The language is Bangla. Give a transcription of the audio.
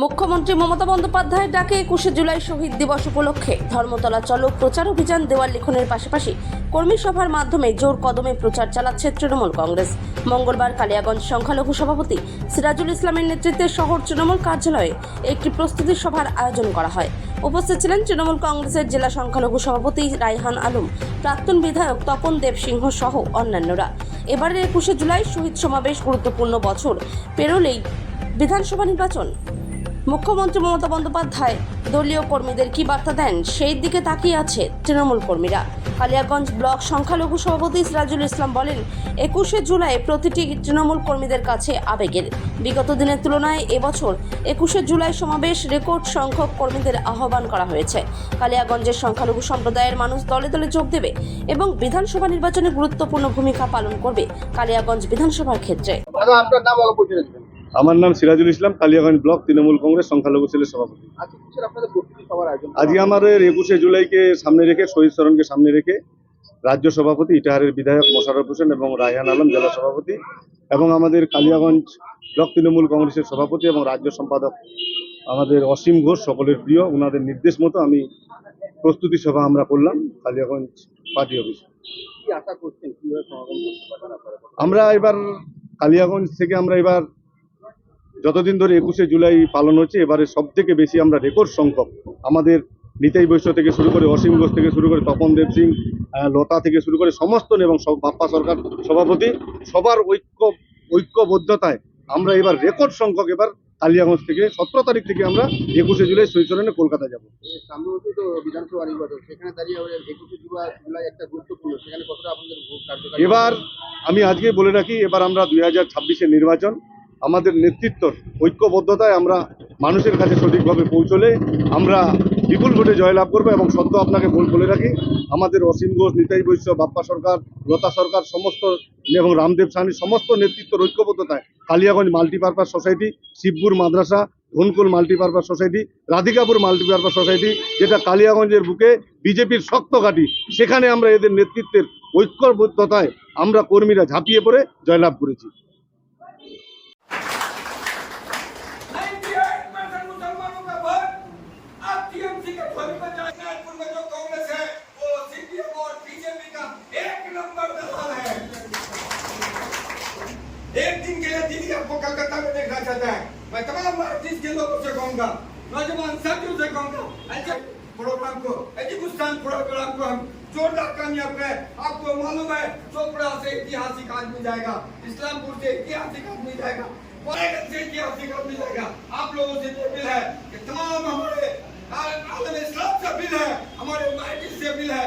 মুখ্যমন্ত্রী মমতা বন্দ্যোপাধ্যায়ের ডাকে একুশে জুলাই শহীদ দিবস উপলক্ষে। ধর্মতলা চলো প্রচার অভিযান দেওয়াল লিখনের পাশাপাশি কর্মী সভার মাধ্যমে জোর কদমে প্রচার চালাচ্ছে তৃণমূল কংগ্রেস। মঙ্গলবার কালিয়াগঞ্জ সংখ্যালঘু সভাপতি সিরাজুল ইসলামের নেতৃত্বে শহর তৃণমূল কার্যালয়ে একটি প্রস্তুতি সভার আয়োজন করা হয়। উপস্থিত ছিলেন তৃণমূল কংগ্রেসের জেলা সংখ্যালঘু সভাপতি রায়হান আলম, প্রাক্তন বিধায়ক তপন দেব সিংহ সহ অন্যান্যরা। এবারের একুশে জুলাই শহীদ সমাবেশ গুরুত্বপূর্ণ বছর। পেরোলেই বিধানসভা নির্বাচন। মুখ্যমন্ত্রী মমতা বন্দ্যোপাধ্যায় দলীয় কর্মীদের কি বার্তা দেন? সেই দিকে তাকিয়ে আছে তৃণমূল কর্মীরা। কালিয়াগঞ্জ ব্লক সংখ্যালঘু সভাপতি সিরাজুল ইসলাম বলেন, একুশে জুলাই প্রতিটি তৃণমূল কর্মীদের কাছে আবেগের। বিগত দিনের তুলনায় এবছর একুশে জুলাই সমাবেশ রেকর্ড সংখ্যক কর্মীদের আহ্বান করা হয়েছে। কালিয়াগঞ্জের সংখ্যালঘু সম্প্রদায়ের মানুষ দলে দলে যোগ দেবে এবং বিধানসভা নির্বাচনে গুরুত্বপূর্ণ ভূমিকা পালন করবে কালিয়াগঞ্জ বিধানসভার ক্ষেত্রে। আমার নাম সিরাজুল ইসলাম কালিয়াগঞ্জ ব্লক তৃণমূল কংগ্রেস সংখ্যালঘু সেলের সভাপতি। আজকে আমাদের একুশে জুলাইকে সামনে রেখে শহীদ স্মরণকে সামনে রেখে রাজ্য সভাপতি ইটাহারের বিধায়ক মোশাররফ হোসেন এবং রায়হান আলম জেলা সভাপতি এবং আমাদের কালিয়াগঞ্জ ব্লক তৃণমূল কংগ্রেসের সভাপতি এবং রাজ্য সম্পাদক আমাদের অসীম ঘোষ সকলের প্রিয় ওনাদের নির্দেশ মতো আমি প্রস্তুতি সভা আমরা করলাম কালিয়াগঞ্জ পার্টি অফিসে। আমরা এবার কালিয়াগঞ্জ থেকে আমরা এবার যতদিন ধরে একুশে জুলাই পালন হচ্ছে এবারে সব থেকে বেশি আমরা রেকর্ড সংখ্যক আমাদের নিতাই বৈশ্য থেকে শুরু করে অসীম ঘোষ থেকে শুরু করে তপন দেব সিং লতা থেকে শুরু করে সমস্ত এবং সব বাপ্পা সরকার সভাপতি সবার ঐক্য ঐক্যবদ্ধতায় আমরা এবার রেকর্ড সংখ্যক এবার কালিয়াগঞ্জ থেকে সতেরো তারিখ থেকে আমরা একুশে জুলাই শৈশরণে কলকাতা যাব। এবার আমি আজকে বলে রাখি এবার আমরা দুই হাজার ছাব্বিশের নির্বাচন আমাদের নেতৃত্বর ঐক্যবদ্ধতায় আমরা মানুষের কাছে সঠিকভাবে পৌঁছলে আমরা বিপুল ভোটে জয়লাভ করব এবং সদ্য আপনাকে বল বলে রাখি, আমাদের অসীম ঘোষ, নিতাই বৈশ্য, বাপ্পা সরকার, লতা সরকার, সমস্ত এবং রামদেব সাহানি সমস্ত নেতৃত্বর ঐক্যবদ্ধতায় কালিয়াগঞ্জ মাল্টিপারপাস সোসাইটি, শিবপুর মাদ্রাসা, Dhankul multipurpose society, Radhikapur multipurpose society, যেটা কালিয়াগঞ্জের বুকে বিজেপির শক্ত ঘাঁটি সেখানে আমরা এদের নেতৃত্বের ঐক্যবদ্ধতায় আমরা কর্মীরা ঝাঁপিয়ে পড়ে জয়লাভ করেছি। लिए दीदी आपको कलकत्ता में देखना चाहता है। मैं तमाम ईस्ट के लोगों से कहूँगा, नौजवान साथियों से कहूँगा, ऐसे प्रोग्राम को एजुकेशन प्रोग्राम को हम जोरदार कामयाब करें आपको मालूम है, चोपड़ा से ऐतिहासिक आदमी जाएगा, इस्लामपुर से ऐतिहासिक आदमी जाएगा, वाराणसी से ऐतिहासिक आदमी जाएगा। आप लोगों से बिल है कि तमाम हमारे इस्लाम से बिल है, हमारे माइटी से बिल है